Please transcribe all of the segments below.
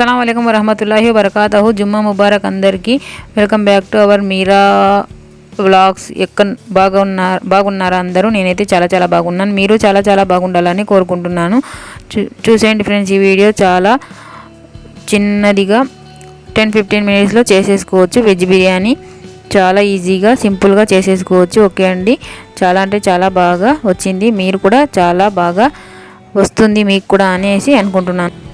అస్సలం అయికం వరహమతుల్లాహి వరకాతహు జుమ్మా ముబారక్ అందరికీ welcome back to our Meera vlogs ఎక్క బాగున్నారు బాగున్నారా అందరూ? నేనైతే చాలా చాలా బాగున్నాను. మీరు చాలా చాలా బాగుండాలని కోరుకుంటున్నాను. చూ చూసేయండి ఫ్రెండ్స్ ఈ వీడియో చాలా చిన్నదిగా టెన్ ఫిఫ్టీన్ మినిట్స్లో చేసేసుకోవచ్చు. వెజ్ బిర్యానీ చాలా ఈజీగా సింపుల్గా చేసేసుకోవచ్చు. ఓకే అండి? చాలా అంటే చాలా బాగా వచ్చింది. మీరు కూడా చాలా బాగా వస్తుంది మీకు కూడా అనేసి అనుకుంటున్నాను.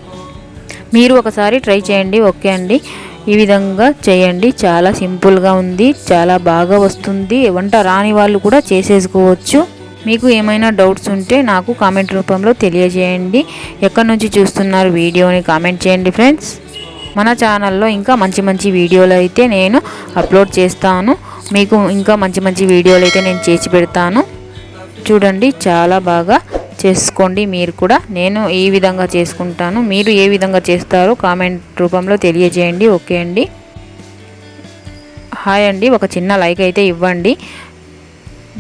మీరు ఒకసారి ట్రై చేయండి ఓకే అండి. ఈ విధంగా చేయండి. చాలా సింపుల్గా ఉంది చాలా బాగా వస్తుంది. వంట రాని వాళ్ళు కూడా చేసేసుకోవచ్చు. మీకు ఏమైనా డౌట్స్ ఉంటే నాకు కామెంట్ రూపంలో తెలియజేయండి. ఎక్కడి నుంచి చూస్తున్నారు వీడియోని కామెంట్ చేయండి ఫ్రెండ్స్. మన ఛానల్లో ఇంకా మంచి మంచి వీడియోలు అయితే నేను అప్లోడ్ చేస్తాను. మీకు ఇంకా మంచి మంచి వీడియోలు అయితే నేను చేసి పెడతాను. చూడండి చాలా బాగా చేసుకోండి మీరు కూడా. నేను ఈ విధంగా చేసుకుంటాను మీరు ఏ విధంగా చేస్తారో కామెంట్ రూపంలో తెలియజేయండి. ఓకే అండి. హాయ్ అండి. ఒక చిన్న లైక్ అయితే ఇవ్వండి.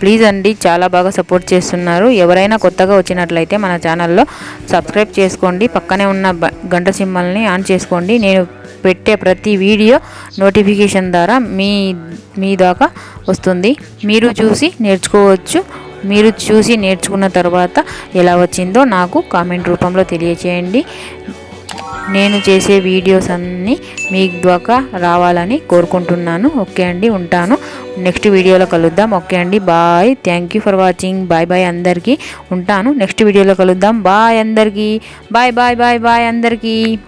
ప్లీజ్ అండి చాలా బాగా సపోర్ట్ చేస్తున్నారు. ఎవరైనా కొత్తగా వచ్చినట్లయితే మన ఛానల్లో సబ్స్క్రైబ్ చేసుకోండి. పక్కనే ఉన్న బ- గంట సింబల్ని ఆన్ చేసుకోండి. నేను పెట్టే ప్రతి వీడియో నోటిఫికేషన్ ద్వారా మీ మీ దాకా వస్తుంది. మీరు చూసి నేర్చుకోవచ్చు. మీరు చూసి నేర్చుకున్న తర్వాత ఎలా వచ్చిందో నాకు కామెంట్ రూపంలో తెలియచేయండి. నేను చేసే వీడియోస్ అన్నీ మీ ద్వారా రావాలని కోరుకుంటున్నాను. ఓకే అండి ఉంటాను. నెక్స్ట్ వీడియోలో కలుద్దాం. ఓకే అండి bye. Thank you for watching bye bye అందరికీ. ఉంటాను. నెక్స్ట్ వీడియోలో కలుద్దాం. బాయ్ అందరికీ. బాయ్ బాయ్ బాయ్ బాయ్ అందరికీ.